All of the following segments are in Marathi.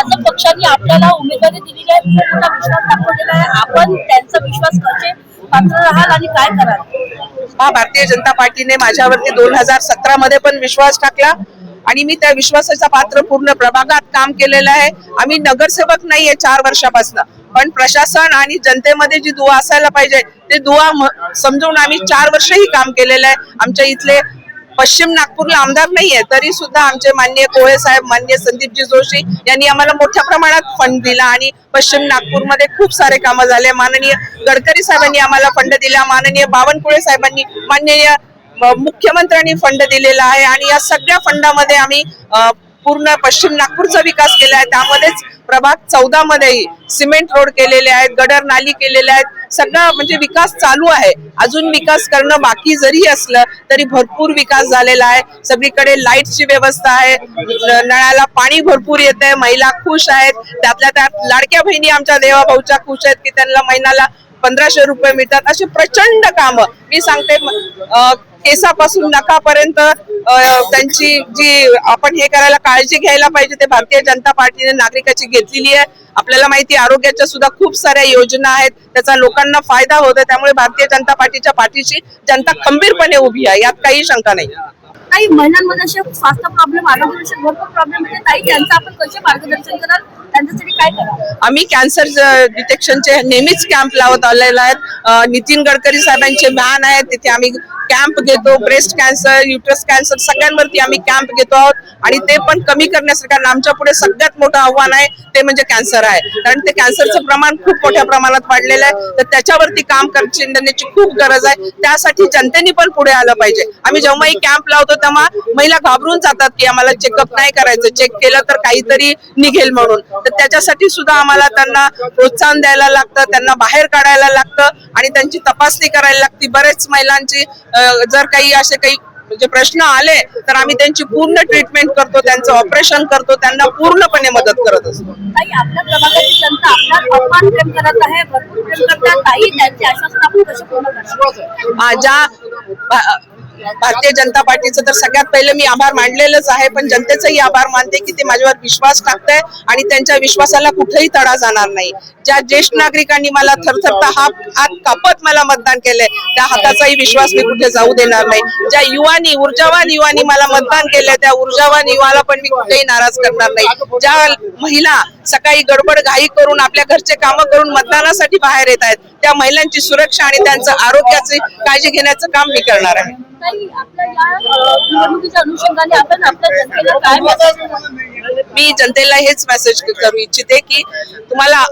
भाजप पक्षाने आपल्याला उमेदवारी दिलेली आहे खूप मोठा विश्वास दाखवलेला आहे. आपण त्यांचा विश्वास कसे पात्र राहाल आणि काय कराल? हा भारतीय जनता पार्टीने माझ्यावरती दोन हजार सतरा मध्ये पण विश्वास टाकला आणि मी त्या विश्वासाचा पात्र पूर्ण प्रभागात काम केलेलं आहे. आम्ही नगरसेवक नाहीये चार वर्षापासून पण प्रशासन आणि जनतेमध्ये जी दुवा असायला पाहिजे ते दुवा समजून आम्ही चार वर्षही काम केलेलं आहे. आमच्या इथले पश्चिम नागपूरला आमदार नाहीये तरी सुद्धा आमचे माननीय कोळे साहेब माननीय संदीपजी जोशी यांनी आम्हाला मोठ्या प्रमाणात फंड दिला आणि पश्चिम नागपूरमध्ये खूप सारे कामं झाले. माननीय गडकरी साहेबांनी आम्हाला फंड दिला माननीय बावनकुळे साहेबांनी माननीय मुख्यमंत्र्यांनी फंड दिलेला आहे आणि या सगळ्या फंडामध्ये आम्ही पूर्ण पश्चिम नागपूरचा विकास केला आहे. त्यामध्येच प्रभाग चौदा मध्येही सिमेंट रोड केलेले आहेत गडर नाली केलेल्या आहेत. सगळा म्हणजे विकास चालू आहे. अजून विकास करणं बाकी जरी असलं तरी भरपूर विकास झालेला आहे. सगळीकडे लाईटची व्यवस्था आहे. न- नळाला पाणी भरपूर येत आहे महिला खुश आहेत. त्यातल्या त्यात लाडक्या बहिणी आमच्या देवाभाऊच्या खुश आहेत की त्यांना महिन्याला पंधराशे रुपये मिळतात. अशी प्रचंड कामं. मी सांगते केसापासून नखापर्यंत त्यांची जी आपण हे करायला काळजी घ्यायला पाहिजे ते भारतीय जनता पार्टीने नागरिकाची घेतलेली आहे. आपल्याला माहिती आरोग्याच्या सुद्धा खूप साऱ्या योजना आहेत. त्याचा लोकांना फायदा होतो त्यामुळे भारतीय जनता पार्टीच्या पाठीशी जनता खंबीरपणे उभी आहे. यात काही शंका नाही. काही महिलांमध्ये असे स्वास्थ्य प्रॉब्लेम आरोग्याविषयी भरपूर प्रॉब्लेम आहे ताई त्यांचं आपण कसे मार्गदर्शन कराल? त्यांच्यासाठी काय कराल? आम्ही कॅन्सर डिटेक्शनचे नेहमीच कॅम्प लावत आलेले आहेत. नितीन गडकरी साहेबांचे व्हॅन आहेत. तिथे आम्ही कॅम्प घेतो. ब्रेस्ट कॅन्सर युट्रस कॅन्सर सगळ्यांवरती आम्ही कॅम्प घेतो आहोत. आणि ते पण कमी करण्यासाठी कारण आमच्या पुढे सगळ्यात मोठं आव्हान आहे ते म्हणजे कॅन्सर आहे. कारण ते कॅन्सरचं प्रमाण खूप मोठ्या प्रमाणात वाढलेलं आहे. तर त्याच्यावरती काम करण्याची खूप गरज आहे. त्यासाठी जनतेने पण पुढे आलं पाहिजे. आम्ही जेव्हाही कॅम्प लावतो तेव्हा महिला घाबरून जातात की आम्हाला चेकअप नाही करायचं. चेक केलं तर काहीतरी निघेल म्हणून. तर त्याच्यासाठी सुद्धा आम्हाला त्यांना प्रोत्साहन द्यायला लागतं त्यांना बाहेर काढायला लागतं आणि त्यांची तपासणी करायला लागते. बरेच महिलांची जर काही असे काही म्हणजे प्रश्न आले तर आम्ही त्यांची पूर्ण ट्रीटमेंट करतो त्यांचं ऑपरेशन करतो त्यांना पूर्णपणे मदत करत असतो. ज्या भारतीय जनता पार्टीचं तर सगळ्यात पहिले मी आभार मानलेलंच आहे पण जनतेचाही आभार मानते की ते माझ्यावर विश्वास टाकतंय आणि त्यांच्या विश्वासाला कुठेही तडा जाणार नाही. ज्या ज्येष्ठ नागरिकांनी मला थरथरता हात हात कापत मला मतदान केलंय त्या हाताचाही विश्वास मी कुठे जाऊ देणार नाही. ज्या युवानी ऊर्जावान युवानी मला मतदान केलंय त्या ऊर्जावान युवाला पण मी कुठेही नाराज करणार नाही. ज्या महिला सकाळी गडबड घाई करून आपल्या घरचे कामं करून मतदानासाठी बाहेर येत आहेत त्या महिलांची सुरक्षा आणि त्यांचं आरोग्याची काळजी घेण्याचं काम मी करणार आहे. मी जनतेला हेच मेसेज करू इच्छिते की तुम्हाला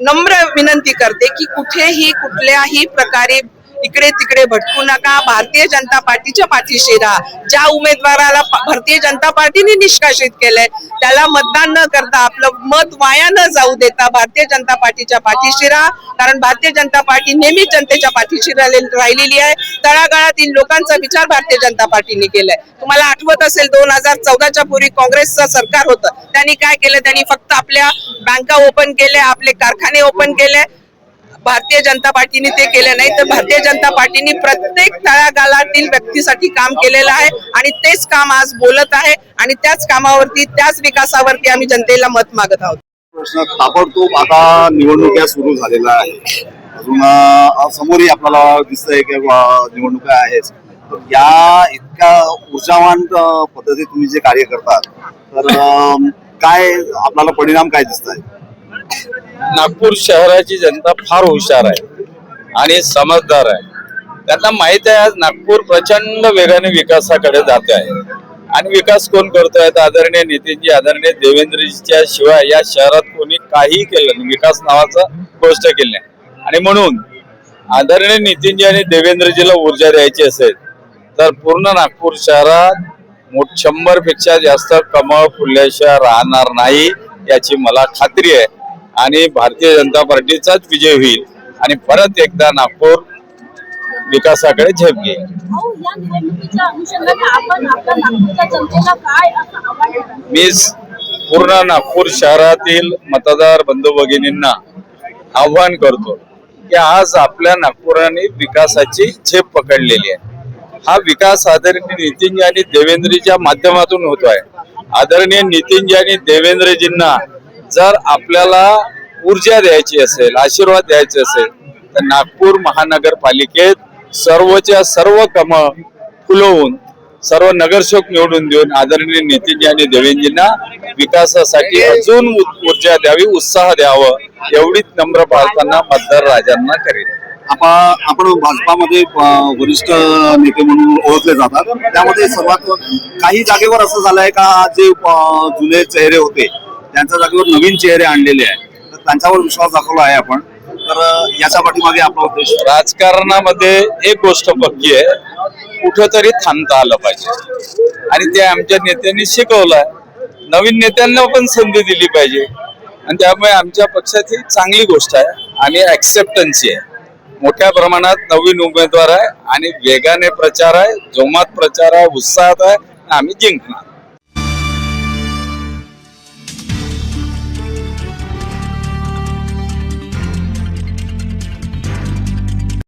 नम्र विनंती करते की कुठेही कुठल्याही प्रकारे इकडे तिकडे भटकू नका. भारतीय जनता पार्टीच्या पाठीशी राहा. ज्या उमेदवाराला भारतीय जनता पार्टीने निष्कासित केलंय त्याला मतदान न करता आपलं मत वाया न जाऊ देता भारतीय जनता पार्टीच्या पाठीशी राहा. कारण भारतीय जनता पार्टी नेहमी जनतेच्या पाठीशी राहिलेली आहे. तळागाळातील लोकांचा विचार भारतीय जनता पार्टीने केलाय. तुम्हाला आठवत असेल दोन हजार चौदाच्या पूर्वी काँग्रेसचं सरकार होतं. त्यांनी काय केलं? त्यांनी फक्त आपल्या बँका ओपन केल्या आपले कारखाने ओपन केले. भारतीय जनता पार्टीने ते केलं नाही तर भारतीय जनता पार्टीने प्रत्येक तळागाळातील व्यक्तीसाठी काम केलेलं आहे आणि तेच काम आज बोलत आहे आणि त्याच कामावरती त्याच विकासावरती आम्ही जनतेला मत मागत आहोत. प्रश्न ताबडतोब आता निवडणुका सुरू झालेल्या आहे अजून समोरही आपल्याला दिसतंय की निवडणुका आहेत. तर या इतक्या ऊर्जावान पद्धतीत तुम्ही जे कार्य करतात तर काय आपल्याला परिणाम काय दिसत आहे नागपूर शहराची जनता फार हुशार आहे आणि समजदार आहे. त्यांना माहीत आहे आज नागपूर प्रचंड वेगाने विकासाकडे जाते आहे. आणि विकास कोण करतोय? तर आदरणीय नितीनजी आदरणीय देवेंद्रजीच्या शिवाय या शहरात कोणी काही केलं नाही. विकास नावाचं गोष्ट केली नाही. आणि म्हणून आदरणीय नितीनजी आणि देवेंद्रजीला ऊर्जा द्यायची असेल तर पूर्ण नागपूर शहरात मोठ शंभरपेक्षा जास्त कमळ फुलल्याशिवाय राहणार नाही याची मला खात्री आहे. आणि भारतीय जनता पार्टीचाच विजय होईल आणि परत एकदा नागपूर विकासाकडे झेप घेईल? मी पूर्ण नागपूर शहरातील मतदार बंधू भगिनींना आव्हान करतो की आज आपल्या नागपुराने विकासाची झेप पकडलेली आहे. हा विकास आदरणीय नितीनजी आणि देवेंद्रजीच्या माध्यमातून होतो आहे आदरणीय नितीनजी आणि देवेंद्रजींना जर आपल्याला ऊर्जा द्यायची असेल आशीर्वाद द्यायचे असेल तर नागपूर महानगरपालिकेत सर्वच्या सर्व कम फुलवून सर्व नगरसेवक निवडून देऊन आदरणीय नितीनजी आणि देवेंजींना विकासासाठी अजून ऊर्जा द्यावी उत्साह द्यावं एवढीच नम्र प्रार्थना मतदार राजांना करेल आपण आपण भाजपामध्ये वरिष्ठ नेते म्हणून ओळखले जातात. त्यामध्ये सर्वात काही जागेवर असं झालंय का जे जुने चेहरे होते त्यांच्या जागेवर नवीन चेहरे आणलेले आहेत. तर त्यांच्यावर विश्वास दाखवला आहे आपण. तर याच्या पाठीमागे आपला उद्देश? राजकारणामध्ये एक गोष्ट पक्की आहे. कुठंतरी थांबता आलं पाहिजे. आणि ते आमच्या नेत्यांनी शिकवलंय. नवीन नेत्यांना पण संधी दिली पाहिजे. आणि त्यामुळे आमच्या पक्षात ही चांगली गोष्ट आहे आणि ऍक्सेप्टन्सी आहे. मोठ्या प्रमाणात नवीन उमेदवार आहे आणि वेगाने प्रचार आहे जोमात प्रचार आहे उत्साहात आहे. आम्ही जिंकणार.